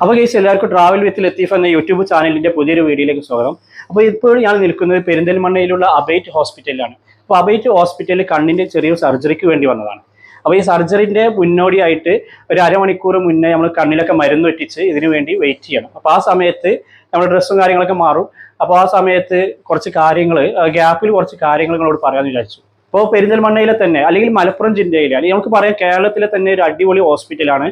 അപ്പോൾ കേസ് എല്ലാവർക്കും travel with Latheef എന്ന യൂട്യൂബ് ചാനലിന്റെ പുതിയൊരു വീഡിയോയിലേക്ക് സ്വാഗതം. അപ്പോൾ ഇപ്പോൾ ഞാൻ നിൽക്കുന്നത് പെരിന്തൽമണ്ണയിലുള്ള അബൈറ്റ് ഹോസ്പിറ്റലിലാണ് അപ്പോൾ അബൈറ്റ് ഹോസ്പിറ്റലിൽ കണ്ണിന്റെ ചെറിയൊരു സർജറിക്ക് വേണ്ടി വന്നതാണ്. അപ്പോൾ ഈ സർജറിന്റെ മുന്നോടിയായിട്ട് ഒരു അരമണിക്കൂർ മുന്നേ നമ്മൾ കണ്ണിലൊക്കെ മരുന്ന് വെട്ടിച്ച് ഇതിനു വേണ്ടി വെയിറ്റ് ചെയ്യണം. അപ്പോൾ ആ സമയത്ത് നമ്മുടെ ഡ്രസ്സും കാര്യങ്ങളൊക്കെ മാറും. അപ്പോൾ ആ സമയത്ത് കുറച്ച് കാര്യങ്ങൾ ഗ്യാപ്പിൽ കുറച്ച് കാര്യങ്ങൾ നിങ്ങളോട് പറയാമെന്ന് വിചാരിച്ചു. ഇപ്പോൾ പെരിന്തൽമണ്ണയിലെ തന്നെ അല്ലെങ്കിൽ മലപ്പുറം ജില്ലയിലെ അല്ലെങ്കിൽ നമുക്ക് പറയാം കേരളത്തിലെ തന്നെ ഒരു അടിപൊളി ഹോസ്പിറ്റലാണ്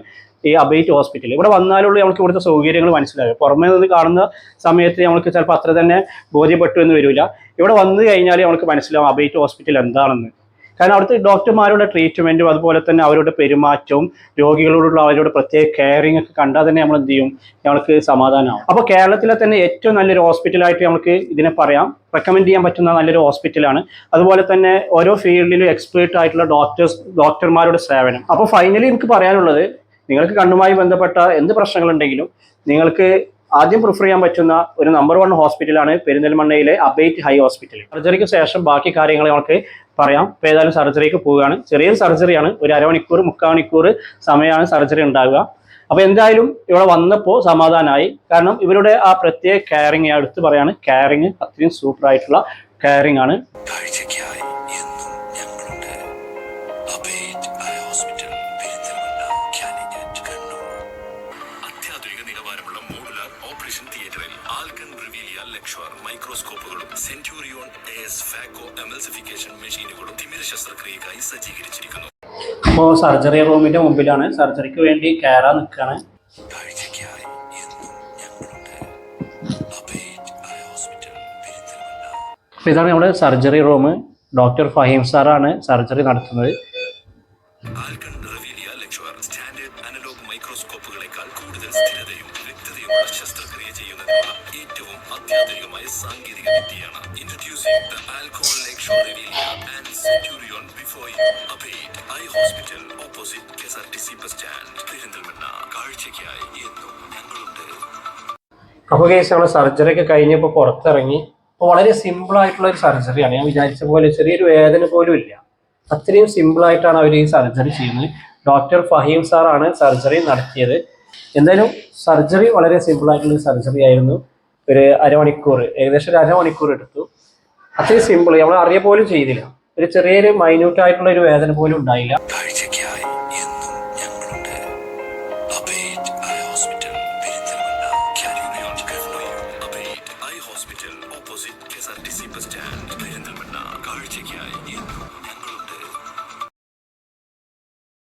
ഈ അബേറ്റ് ഹോസ്പിറ്റൽ ഇവിടെ വന്നാലുള്ള നമുക്ക് ഇവിടുത്തെ സൗകര്യങ്ങൾ മനസ്സിലാകും പുറമേ നിന്ന് കാണുന്ന സമയത്ത് നമുക്ക് ചിലപ്പോൾ അത്ര തന്നെ ബോധ്യപ്പെട്ടു എന്ന് വരില്ല. ഇവിടെ വന്നു കഴിഞ്ഞാൽ നമുക്ക് മനസ്സിലാവും അബേറ്റ് ഹോസ്പിറ്റൽ എന്താണെന്ന്. കാരണം അവിടുത്തെ ഡോക്ടർമാരുടെ ട്രീറ്റ്മെന്റും അതുപോലെ തന്നെ അവരുടെ പെരുമാറ്റവും രോഗികളോടുള്ള അവരുടെ പ്രത്യേക കെയറിംഗ് ഒക്കെ കണ്ടാൽ തന്നെ നമ്മൾ എന്ത് ചെയ്യും? ഞങ്ങൾക്ക് സമാധാനമാവും. അപ്പോൾ കേരളത്തിലെ തന്നെ ഏറ്റവും നല്ലൊരു ഹോസ്പിറ്റലായിട്ട് നമുക്ക് ഇതിനെ പറയാം. റെക്കമെൻഡ് ചെയ്യാൻ പറ്റുന്ന നല്ലൊരു ഹോസ്പിറ്റലാണ് അതുപോലെ തന്നെ ഓരോ ഫീൽഡിലും എക്സ്പേർട്ട് ആയിട്ടുള്ള ഡോക്ടേഴ്സ് ഡോക്ടർമാരുടെ സേവനം. അപ്പോൾ ഫൈനലി എനിക്ക് പറയാനുള്ളത് നിങ്ങൾക്ക് കണ്ണുമായി ബന്ധപ്പെട്ട എന്ത് പ്രശ്നങ്ങളുണ്ടെങ്കിലും നിങ്ങൾക്ക് ആദ്യം പ്രിഫർ ചെയ്യാൻ പറ്റുന്ന ഒരു നമ്പർ വൺ ഹോസ്പിറ്റലാണ് പെരിന്തൽമണ്ണയിലെ അബേറ്റ് ഹൈ ഹോസ്പിറ്റൽ സർജറിക്ക് ശേഷം ബാക്കി കാര്യങ്ങൾ നമുക്ക് പറയാം. ഇപ്പോൾ ഏതായാലും സർജറിക്ക് പോവുകയാണ്. ചെറിയ സർജറിയാണ് ഒരു അരമണിക്കൂർ മുക്കാൽ മണിക്കൂർ സമയമാണ് സർജറി ഉണ്ടാവുക. അപ്പോൾ എന്തായാലും ഇവിടെ വന്നപ്പോൾ സമാധാനമായി കാരണം ഇവരുടെ ആ പ്രത്യേക കെയറിങ് എടുത്ത് പറയാണ്. കെയറിങ് അത്രയും സൂപ്പർ ആയിട്ടുള്ള കെയറിങ് ആണ്. റിവീലിയ മൈക്രോസ്കോപ്പുകളും സെന്റൂറിയോൺ എസ് ഫാക്കോ എമൽസിഫിക്കേഷൻ മെഷീനുകളും തിമിര ശസ്ത്രക്രിയക്കായി സജ്ജീകരിച്ചിരിക്കുന്നു. അപ്പോൾ സർജറി റൂമിന്റെ മുമ്പിലാണ്. സർജറിക്ക് വേണ്ടി കയറാൻ നിൽക്കുകയാണ്. അപ്പോൾ ഇതാണ് നമ്മുടെ സർജറി റൂം. ഡോക്ടർ ഫഹീം സാറാണ് സർജറി നടത്തുന്നത്. സ്റ്റാൻഡേർഡ് അനലോഗ് മൈക്രോസ്കോപ്പുകളെക്കാൾ കൂടുതൽ സ്ഥിരതയും വ്യക്തതയുമുള്ള ശസ്ത്രക്രിയ ഏറ്റവും അത്യാധുനികമായ സാങ്കേതിക വിദ്യയാണ് introducing the Alcon lecture Revelia and Centurion before you operate eye hospital opposite K S R T C bus stand Perinthalmanna കാഴ്ചയ്ക്കായി എന്നും ഞങ്ങളുണ്ട്. അപ്പോൾ കേസ് നമ്മൾ സർജറി ഒക്കെ കഴിഞ്ഞപ്പോൾ പുറത്തിറങ്ങി. അപ്പോൾ വളരെ സിമ്പിൾ ആയിട്ടുള്ള ഒരു സർജറിയാണ് ഞാൻ വിചാരിച്ച പോലെ ചെറിയൊരു വേദന പോലും ഇല്ല. അത്രയും സിമ്പിൾ ആയിട്ടാണ് അവർ ഈ സർജറി ചെയ്യുന്നത്. ഡോക്ടർ ഫഹീം സാറാണ് സർജറി നടത്തിയത്. എന്തായാലും സർജറി വളരെ സിമ്പിൾ ആയിട്ടുള്ള സർജറി ആയിരുന്നു. ഒരു അരമണിക്കൂർ ഏകദേശം ഒരു അരമണിക്കൂർ എടുത്തു. അത്രയും സിമ്പിൾ നമ്മൾ അറിയ പോലും ചെയ്തില്ല. ഒരു ചെറിയൊരു മൈന്യൂട്ട് ആയിട്ടുള്ള ഒരു വേദന പോലും ഉണ്ടായില്ല. കാഴ്ചയ്ക്കായി